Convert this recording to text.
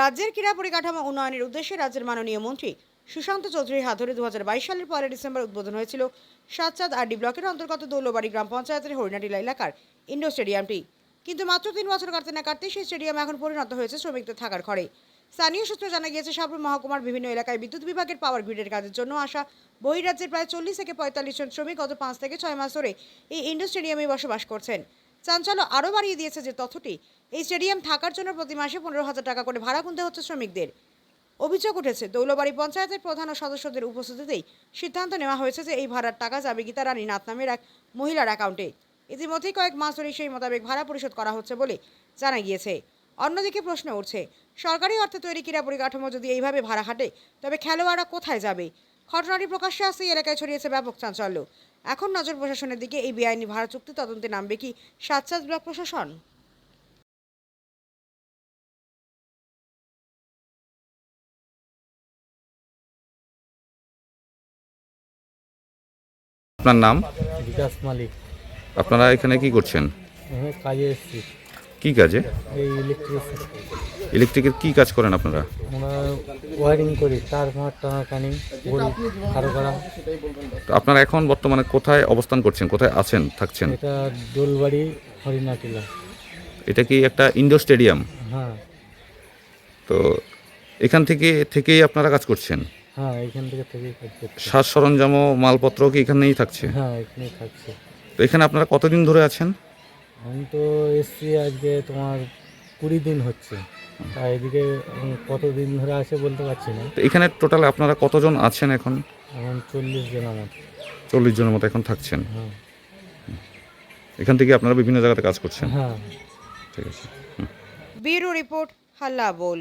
রাজ্যের ক্রীড়া পরিকাঠামো উন্নয়নের উদ্দেশ্যে রাজ্যের মাননীয় মন্ত্রী সুশান্ত চৌধুরীর হাত ধরে দু হাজার বাইশ সালের পয়লা ডিসেম্বর উদ্বোধন হয়েছিল সাতচাঁদ আরডি ব্লকের অন্তর্গত দৌলবাড়ি গ্রাম পঞ্চায়েতের হরিণাটিলা এলাকার ইন্ডোর স্টেডিয়ামটি। কিন্তু মাত্র তিন বছর কাটতে না কাটতে সেই স্টেডিয়াম এখন পরিণত হয়েছে শ্রমিকদের থাকার ঘরে। স্থানীয় সূত্রে জানা গিয়েছে সাবরুম মহকুমার বিভিন্ন এলাকায় বিদ্যুৎ বিভাগের পাওয়ার গ্রিডের কাজের জন্য আসা বহিরাজ্যের প্রায় চল্লিশ থেকে পঁয়তাল্লিশ জন শ্রমিক গত পাঁচ থেকে ছয় মাস ধরে এই ইন্ডোর স্টেডিয়ামে বসবাস করছেন। চাঞ্চল্য আরও বাড়িয়ে দিয়েছে যে তথ্যটি, এই স্টেডিয়াম থাকার জন্য প্রতি মাসে পনেরো হাজার টাকা করে ভাড়া গুনতে হচ্ছে শ্রমিকদের। অভিযোগ উঠেছে, দৌলবাড়ি পঞ্চায়েতের প্রধান ও সদস্যদের উপস্থিতিতেই সিদ্ধান্ত নেওয়া হয়েছে যে এই ভাড়ার টাকা যাবে গীতা রানী নাথ নামের এক মহিলার অ্যাকাউন্টে। ইতিমধ্যেই কয়েক মাস ধরে সেই মোতাবেক ভাড়া পরিশোধ করা হচ্ছে বলে জানা গিয়েছে। অন্যদিকে প্রশ্ন উঠছে, সরকারি অর্থে তৈরি ক্রীড়া পরিকাঠামো যদি এইভাবে ভাড়া হাঁটে, তবে খেলোয়াড়রা কোথায় যাবে? ঘটনাটি প্রকাশ্যে আসতেই এলাকায় ছড়িয়েছে ব্যাপক চাঞ্চল্য। এখন নজর প্রশাসনের দিকে এই বেআইনি ভাড়া চুক্তি তদন্তে নামবে কি সাতসাজ ব্লক প্রশাসন? আপনার নাম? বিকাশ মালিক। আপনারা এখানে কি করছেন? কাজে এসেছি। কি কাজে? এই ইলেকট্রিকের কি কাজ করেন আপনারা? আমরা ওয়ারিং করি তার মার টানাটানি করি আপনারা এখন বর্তমানে কোথায় অবস্থান করছেন? কোথায় আছেন থাকছেন? এটা দোলবাড়ি হরিণাটিলা। এটা কি একটা ইনডোর স্টেডিয়াম হ্যাঁ। তো এখান থেকে থেকেই আপনারা কাজ করছেন? হ্যাঁ এইখান থেকে থেকেই কাজ করছি। সাজ সরঞ্জাম ও মালপত্র কি এখানেই থাকছে? হ্যাঁ এখানেই থাকছে। তো এখানে আপনারা কতদিন ধরে আছেন? আমি তো এসছি আজকে তোমার কুড়ি দিন হচ্ছে। তা এদিকে কত কতদিন ধরে আছে বলতে পারছি না। তো এখানে টোটাল আপনারা কতজন আছেন এখন? এখন চল্লিশ জনের মতো। চল্লিশ জনের মতো এখন থাকছেন? হ্যাঁ। এখান থেকে আপনারা বিভিন্ন জায়গাতে কাজ করছেন? হ্যাঁ। ঠিক আছে। ব্যুরো রিপোর্ট হাল্লা বোল।